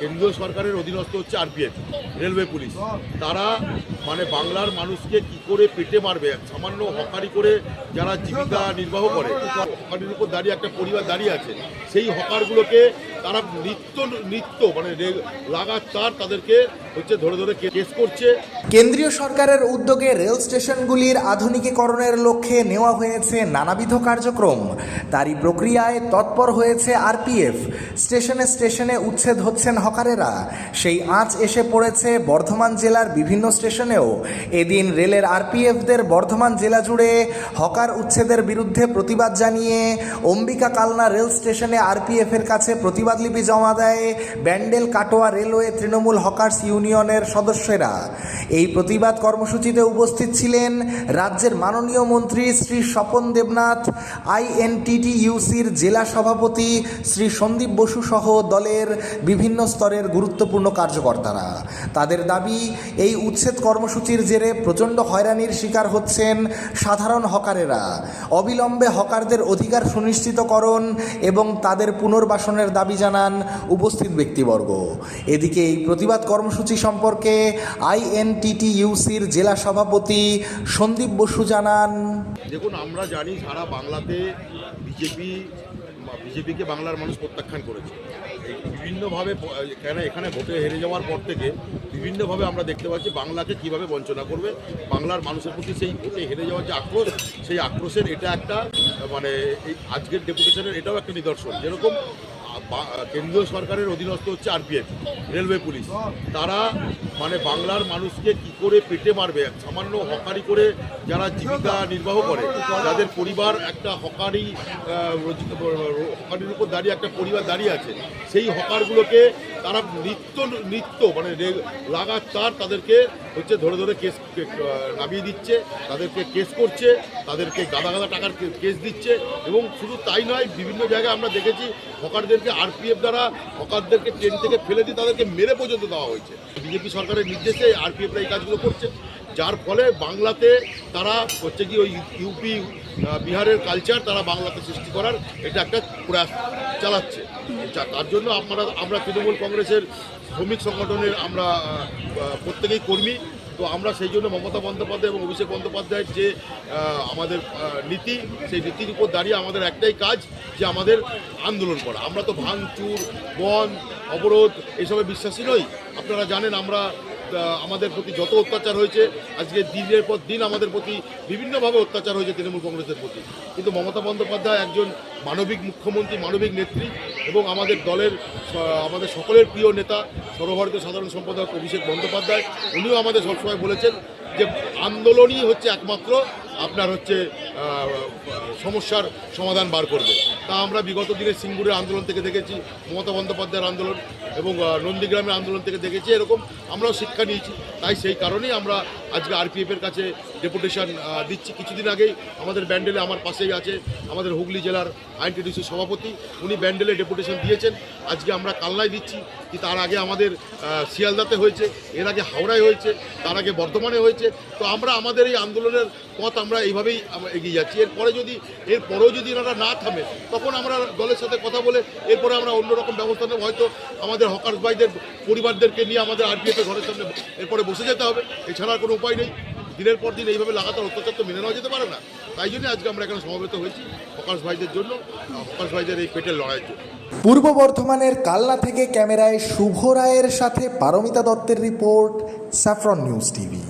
কেন্দ্রীয় সরকারের অধীনস্থ হচ্ছে আরপিএফ রেলওয়ে পুলিশ। তারা মানে বাংলার মানুষকে কি করে পেটে মারবে? সামান্য হকারি করে যারা জীবিকা নির্বাহ করে, হকারির উপর দাঁড়িয়ে একটা পরিবার দাঁড়িয়ে আছে, সেই হকারগুলোকে তারা নিত্য নিত্য মানে লাগাতার তাদেরকে হচ্ছে ধরে ধরে কেস করছে। কেন্দ্রীয় সরকারের উদ্যোগে রেল স্টেশনগুলির আধুনিকীকরণের লক্ষ্যে নেওয়া হয়েছে নানাবিধ কার্যক্রম। তারই প্রক্রিয়ায় তৎপর হয়েছে আরপিএফ। স্টেশনে স্টেশনে উচ্ছেদ হচ্ছেন হকারেরা। সেই আঁচ এসে পড়েছে বর্ধমান জেলার বিভিন্ন স্টেশনেও এদিন রেলের আরপিএফদের বর্ধমান জেলা জুড়ে হকার উচ্ছেদের বিরুদ্ধে প্রতিবাদ জানিয়ে অম্বিকা কালনা রেল স্টেশনে আরপিএফের কাছে প্রতিবাদলিপি জমা দেয় ব্যান্ডেল কাটোয়া রেলওয়ে তৃণমূল হকার্স ইউনিয়নের সদস্যেরা। এই প্রতিবাদ কর্মসূচিতে উপস্থিত ছিলেন রাজ্যের মাননীয় মন্ত্রী শ্রী স্বপন দেবনাথ আইএনটিটি ইউসির জেলা সভাপতি শ্রী সন্দীপ বসু সহ দলের বিভিন্ন স্তরের গুরুত্বপূর্ণ কার্যকর্তারা। তাদের দাবি, এই উচ্ছেদ কর্মসূচির জেরে প্রচণ্ড হয়রানির শিকার হচ্ছেন সাধারণ হকারেরা। অবিলম্বে হকারদের অধিকার সুনিশ্চিতকরণ এবং তাদের পুনর্বাসনের দাবি জানান উপস্থিত ব্যক্তিবর্গ। এদিকে এই প্রতিবাদ কর্মসূচি সম্পর্কে আইএনটিটি ইউসির জেলা সভাপতি সন্দীপ বসু জানান, দেখুন, আমরা জানি সারা বাংলাতে বিজেপি বিজেপিকে বাংলার মানুষ প্রত্যাখ্যান করেছে। বিভিন্নভাবে কেন এখানে ভোটে হেরে যাওয়ার পর থেকে বিভিন্নভাবে আমরা দেখতে পাচ্ছি বাংলাকে কীভাবে বঞ্চনা করবে, বাংলার মানুষের প্রতি সেই ভোটে হেরে যাওয়ার যে আক্রোশ, সেই আক্রোশের এটা একটা মানে এই আজকের ডেপুটেশনের এটাও একটা নিদর্শন। যেরকম কেন্দ্রীয় সরকারের অধীনস্থ হচ্ছে আরপিএফ, রেলওয়ে পুলিশ। তারা মানে বাংলার মানুষকে কি করে পেটে মারবে? সামান্য হকারি করে যারা জীবিকা নির্বাহ করে, যাদের পরিবার একটা হকারি হকারির উপর দাঁড়িয়ে একটা পরিবার দাঁড়িয়ে আছে, সেই হকারগুলোকে তারা নিত্য নিত্য মানে লাগাতার তাদেরকে হচ্ছে ধরে ধরে কেস নামিয়ে দিচ্ছে, তাদেরকে কেস করছে, তাদেরকে গাদা গাদা টাকার কেস দিচ্ছে এবং শুধু তাই নয়, বিভিন্ন জায়গায় আমরা দেখেছি হকারদেরকে আরপিএফ দ্বারা, হকারদেরকে ট্রেন থেকে ফেলে দিয়ে তাদেরকে মেরে পর্যন্ত দেওয়া হয়েছে। বিজেপি সরকারের নির্দেশে আরপিএফরা এই কাজগুলো করছে, যার ফলে বাংলাতে তারা হচ্ছে কি ওই ইউপি বিহারের কালচার তারা বাংলাতে সৃষ্টি করার এটা একটা প্রয়াস চালাচ্ছে। তার জন্য আমরা আমরা তৃণমূল কংগ্রেসের শ্রমিক সংগঠনের আমরা প্রত্যেকেই কর্মী। তো আমরা সেই জন্য মমতা বন্দ্যোপাধ্যায় এবং অভিষেক বন্দ্যোপাধ্যায়ের যে আমাদের নীতি, সেই নীতির উপর দাঁড়িয়ে আমাদের একটাই কাজ যে আমাদের আন্দোলন করা। আমরা তো ভাঙচুর, বন, অবরোধ, এসবে বিশ্বাসী নই। আপনারা জানেন আমরা আমাদের প্রতি যত অত্যাচার হয়েছে, আজকে দিনের পর দিন আমাদের প্রতি বিভিন্নভাবে অত্যাচার হয়েছে তৃণমূল কংগ্রেসের প্রতি। কিন্তু মমতা বন্দ্যোপাধ্যায় একজন মানবিক মুখ্যমন্ত্রী, মানবিক নেত্রী এবং আমাদের দলের আমাদের সকলের প্রিয় নেতা, সর্বভারতীয় সাধারণ সম্পাদক অভিষেক বন্দ্যোপাধ্যায়, উনিও আমাদের সবসময় বলেছেন যে আন্দোলনই হচ্ছে একমাত্র আপনার হচ্ছে সমস্যার সমাধান বার করবে। তা আমরা বিগত দিনে সিঙ্গুরের আন্দোলন থেকে দেখেছি, মমতা বন্দ্যোপাধ্যায়ের আন্দোলন এবং নন্দীগ্রামের আন্দোলন থেকে দেখেছি, এরকম আমরাও শিক্ষা নিয়েছি। তাই সেই কারণেই আমরা আজকে আরপিএফের কাছে ডেপুটেশন দিচ্ছি। কিছুদিন আগেই আমাদের ব্যান্ডেলে আমার পাশেই আছে আমাদের হুগলি জেলার আইনটিডিসি সভাপতি। উনি ব্যান্ডেলে ডেপুটেশন দিয়েছেন। আজকে আমরা কালনায় দিচ্ছি কি তার আগে আমাদের শিয়ালদাতে হয়েছে, এর আগে হাওড়ায় হয়েছে, তার আগে বর্ধমানে হয়েছে। তো আমরা আমাদের এই আন্দোলনের পথ আমরা এইভাবেই এগিয়ে যাচ্ছি। এরপরে যদি, এরপরেও যদি এনারা না থামে, তখন আমরা দলের সাথে কথা বলে এরপরে আমরা অন্যরকম ব্যবস্থা নেব। হয়তো আমাদের হকার্স ভাইদের পরিবারদেরকে নিয়ে আমাদের আরপিএফ এর ঘরের সামনে এরপরে বসে যেতে হবে। এছাড়া কোনো উপায় নেই। দিনের পর দিন এইভাবে লাগাতার অত্যাচার তো মেনে নেওয়া যেতে পারে না। তাই জন্য আজকে আমরা এখানে সমাবেত হয়েছি হকার্স ভাইদের জন্য হকার্স ভাইদের এই পেটের লড়াইয়ের জন্য। পূর্ব বর্ধমানের কাল্লা থেকে ক্যামেরায় শুভ রায়ের সাথে পারমিতা দত্তের রিপোর্ট, স্যাফরন নিউজ টিভি।